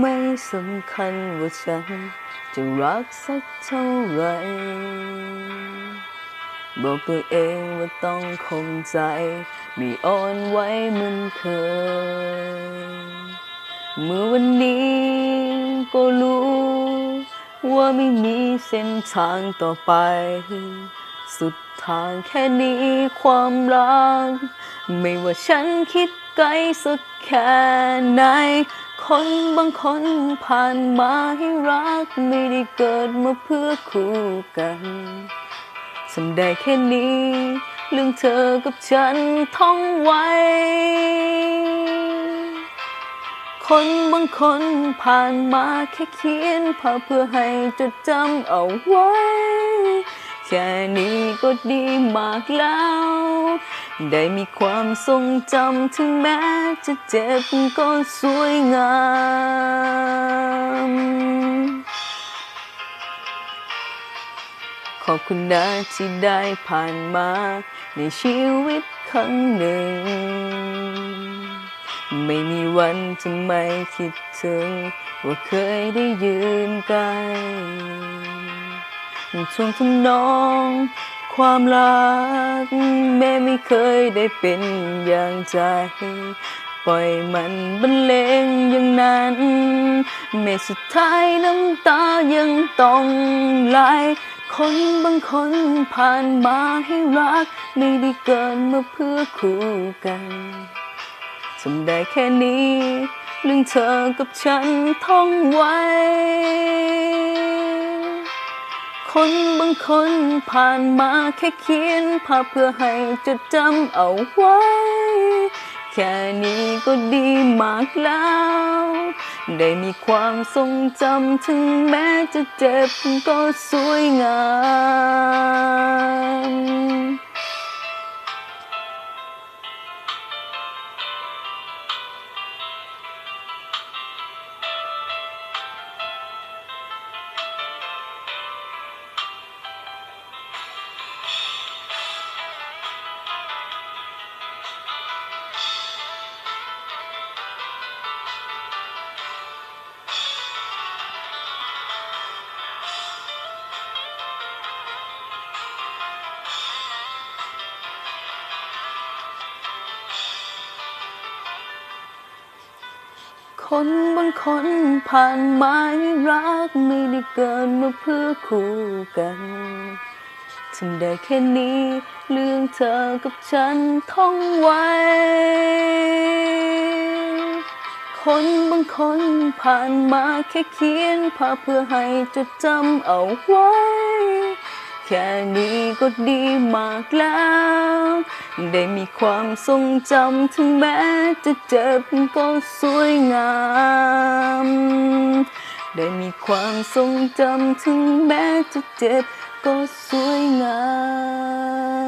ไม่สำคัญว่าฉันจะรักสักเท่าไหรบอกตัวเองว่าต้องคงใจ ไม่อ่อนไหวเหมือนเคย เมื่อวันนี้ก็รู้ ว่าไม่มีเส้นทางต่อไป สุดทางแค่นี้ความรัก ไม่ว่าฉันคิดไกลสุดแค่ไหน คนบางคนผ่านมาให้รักไม่ได้เกิดมาเพื่อคู่กันทำได้แค่นี้ เรื่องเธอกับฉันท่องไว้ คนบางคนผ่านมาแค่เขียนภาพเพื่อให้จดจำเอาไว้ แค่นี้ก็ดีมากแล้ว ได้มีความทรงจำถึงแม้จะเจ็บก็สวยงาม ขอบคุณนะที่ได้ผ่านมาในชีวิตครั้งหนึ่ง ไม่มีวันจะไม่คิดถึง ว่าเคยได้ยืนใกล้ช่วงทำนอง ความรัก แม้ไม่เคยได้เป็นอย่างใจ ปล่อยมันบรรเลงอย่างนั้น แม้สุดท้ายน้ำตายังต้องไหลคนบางคนผ่านมาให้รัก ไม่ได้เกินมาเพื่อคู่กันทำได้แค่นี้ เรื่องเธอกับฉันท่องไว้ คนบางคนผ่านมาแค่เขียนภาพเพื่อให้จดจำเอาไว้ แค่นี้ก็ดีมากแล้ว ได้มีความทรงจำถึงแม้จะเจ็บก็สวยงาม คนบางคนผ่านมาให้รักไม่ได้เกินมาเพื่อคู่กันทำได้แค่นี้ เรื่องเธอกับฉันท่องไว้ คนบางคนผ่านมาแค่เขียนภาพเพื่อให้จดจำเอาไว้ แค่นี้ก็ดีมากแล้ว ได้มีความทรงจำถึงแม้จะเจ็บก็สวยงาม ได้มีความทรงจำถึงแม้จะเจ็บก็สวยงาม